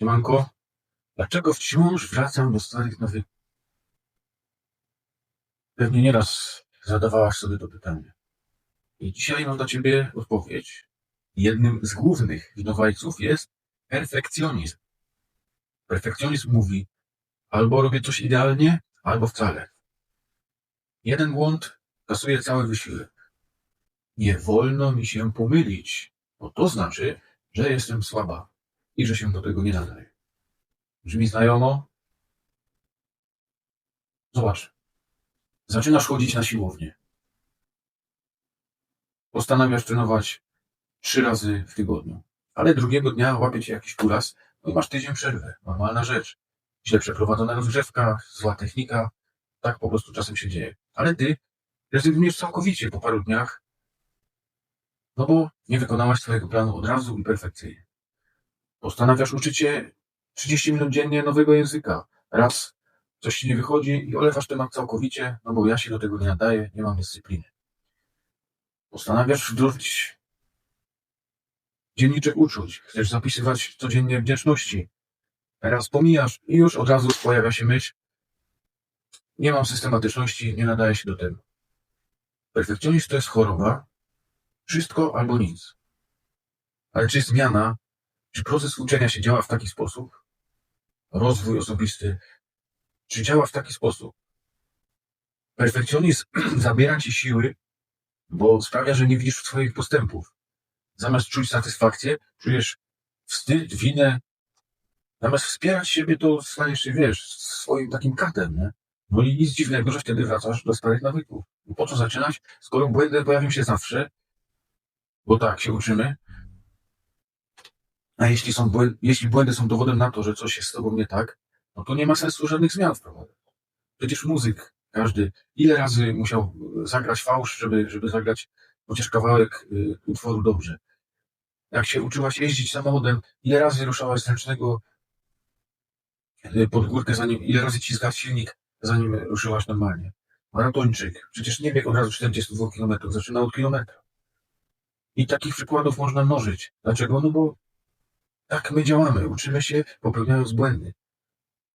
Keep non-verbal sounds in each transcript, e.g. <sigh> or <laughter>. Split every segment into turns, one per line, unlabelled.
Siemanko, dlaczego wciąż wracam do starych nawyków? Pewnie nieraz zadawałaś sobie to pytanie. I dzisiaj mam dla ciebie odpowiedź. Jednym z głównych winowajców jest perfekcjonizm. Perfekcjonizm mówi, albo robię coś idealnie, albo wcale. Jeden błąd kasuje cały wysiłek. Nie wolno mi się pomylić, bo to znaczy, że jestem słaba i że się do tego nie nadaje. Brzmi znajomo? Zobacz. Zaczynasz chodzić na siłownię. Postanawiasz trenować trzy razy w tygodniu, ale drugiego dnia łapie cię jakiś kuras, no i masz tydzień przerwy. Normalna rzecz. Źle przeprowadzona rozgrzewka, zła technika. Tak po prostu czasem się dzieje. Ale ty rezygnujesz całkowicie po paru dniach, no bo nie wykonałaś swojego planu od razu i perfekcyjnie. Postanawiasz uczyć się 30 minut dziennie nowego języka. Raz coś ci nie wychodzi i olewasz temat całkowicie, no bo ja się do tego nie nadaję, nie mam dyscypliny. Postanawiasz wdrożyć dzienniczek uczuć. Chcesz zapisywać codziennie wdzięczności. Raz pomijasz i już od razu pojawia się myśl, nie mam systematyczności, nie nadaje się do tego. Perfekcjonizm to jest choroba. Wszystko albo nic. Ale czy zmiana, czy proces uczenia się działa w taki sposób? Rozwój osobisty, czy działa w taki sposób? Perfekcjonizm <clears throat> zabiera ci siły, bo sprawia, że nie widzisz swoich postępów. Zamiast czuć satysfakcję, czujesz wstyd, winę. Zamiast wspierać siebie, to stajesz się, wiesz, swoim takim katem, nie? No i nic dziwnego, że wtedy wracasz do starych nawyków. Po co zaczynać, skoro błędy pojawią się zawsze? Bo tak się uczymy. A jeśli, są jeśli błędy są dowodem na to, że coś jest z tobą nie tak, no to nie ma sensu żadnych zmian wprowadzać. Przecież muzyk, każdy, ile razy musiał zagrać fałsz, żeby, żeby zagrać chociaż kawałek y, utworu dobrze. Jak się uczyłaś jeździć samochodem, ile razy ruszałaś z ręcznego y, pod górkę, zanim, ile razy ci zgasł silnik, zanim ruszyłaś normalnie. Maratończyk, przecież nie biegł od razu 42 km, zaczynał od kilometra. I takich przykładów można mnożyć. Dlaczego? No bo tak my działamy, uczymy się popełniając błędy.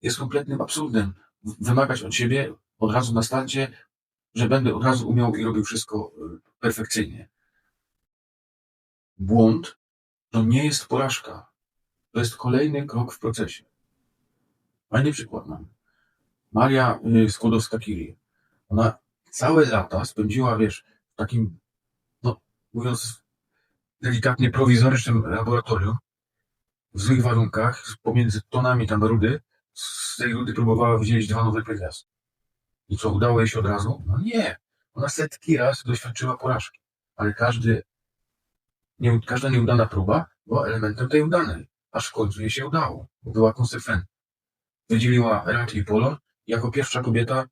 Jest kompletnym absurdem wymagać od siebie od razu na starcie, że będę od razu umiał i robił wszystko y, perfekcyjnie. Błąd to nie jest porażka. To jest kolejny krok w procesie. Fajny przykład mam. Maria y, Skłodowska-Curie. Ona całe lata spędziła, wiesz, w takim, no, mówiąc delikatnie, prowizorycznym laboratorium, w złych warunkach, pomiędzy tonami tam rudy, z tej rudy próbowała wydzielić dwa nowe pierwiastki. I co, udało jej się od razu? No nie. Ona setki raz doświadczyła porażki. Ale każdy, nie, każda nieudana próba była elementem tej udanej. Aż w końcu jej się udało. Była konsekwentna. Wydzieliła Rat i Polo. Jako pierwsza kobieta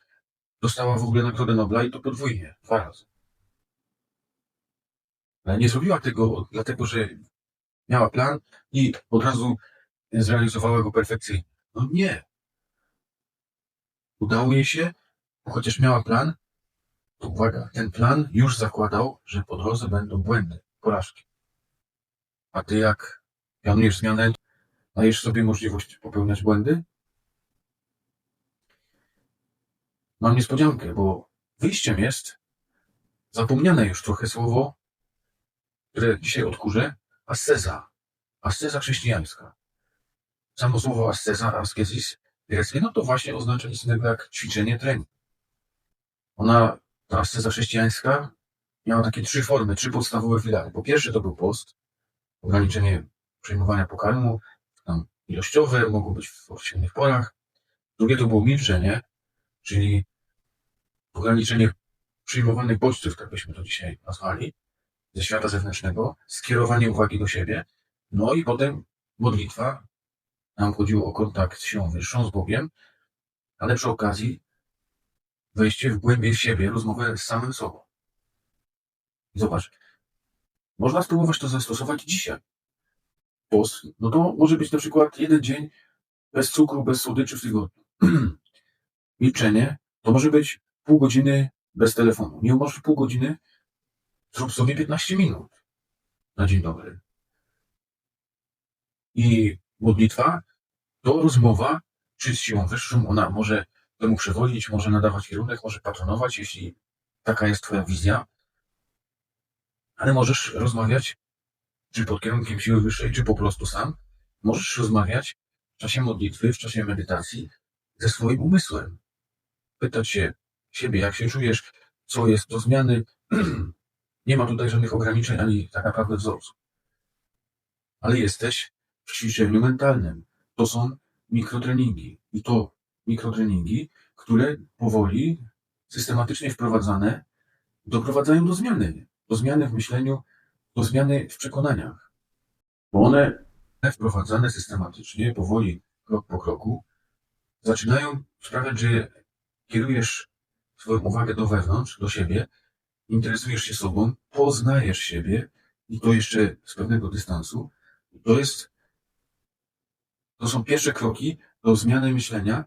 dostała w ogóle Nagrodę Nobla i to podwójnie. Dwa razy. Ale nie zrobiła tego dlatego, że miała plan i od razu zrealizowała go perfekcyjnie. No nie. Udało jej się, chociaż miała plan, to uwaga, ten plan już zakładał, że po drodze będą błędy, porażki. A ty jak planujesz zmianę, dajesz sobie możliwość popełniać błędy? Mam niespodziankę, bo wyjściem jest zapomniane już trochę słowo, które dzisiaj odkurzę, asceza. Asceza chrześcijańska. Samo słowo asceza, askezis, greckie, no to właśnie oznacza nic innego jak ćwiczenie, trening. Ona, ta asceza chrześcijańska, miała takie trzy formy, trzy podstawowe filary. Po pierwsze to był post, ograniczenie przyjmowania pokarmu, tam ilościowe, mogło być w określonych porach. Drugie to było milczenie, czyli ograniczenie przyjmowanych bodźców, tak byśmy to dzisiaj nazwali, ze świata zewnętrznego, skierowanie uwagi do siebie, no i potem modlitwa. Nam chodziło o kontakt z siłą wyższą, z Bogiem, ale przy okazji wejście w głębię siebie, rozmowę z samym sobą. Zobacz, można spróbować to zastosować dzisiaj. Post, no to może być na przykład jeden dzień bez cukru, bez słodyczy w tygodniu. Milczenie to może być pół godziny bez telefonu. Nie umasz pół godziny, zrób sobie 15 minut na dzień dobry. I modlitwa to rozmowa, czy z siłą wyższą, ona może temu przewodzić, może nadawać kierunek, może patronować, jeśli taka jest twoja wizja. Ale możesz rozmawiać, czy pod kierunkiem siły wyższej, czy po prostu sam. Możesz rozmawiać w czasie modlitwy, w czasie medytacji ze swoim umysłem. Pytać się siebie, jak się czujesz, co jest do zmiany. <clears throat> Nie ma tutaj żadnych ograniczeń ani tak naprawdę wzorców. Ale jesteś w ćwiczeniu mentalnym. To są mikrotreningi. I to mikrotreningi, które powoli, systematycznie wprowadzane, doprowadzają do zmiany. Do zmiany w myśleniu, do zmiany w przekonaniach. Bo one wprowadzane systematycznie, powoli, krok po kroku, zaczynają sprawiać, że kierujesz swoją uwagę do wewnątrz, do siebie, interesujesz się sobą, poznajesz siebie i to jeszcze z pewnego dystansu. To jest, to są pierwsze kroki do zmiany myślenia,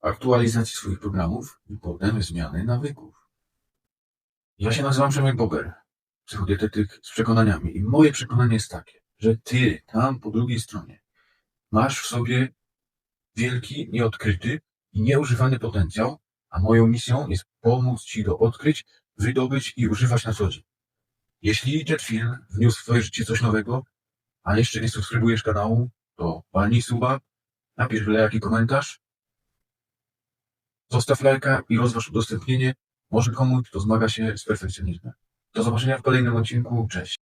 aktualizacji swoich programów i potem zmiany nawyków. Ja się nazywam Przemek Bober, psychodietetyk z przekonaniami i moje przekonanie jest takie, że ty tam po drugiej stronie masz w sobie wielki, nieodkryty i nieużywany potencjał, a moją misją jest pomóc ci go odkryć, wydobyć i używać na co dzień. Jeśli ten film wniósł w twoje życie coś nowego, a jeszcze nie subskrybujesz kanału, to walnij suba, napisz byle jaki komentarz, zostaw lajka i rozważ udostępnienie. Może komuś, kto zmaga się z perfekcjonizmem. Do zobaczenia w kolejnym odcinku. Cześć.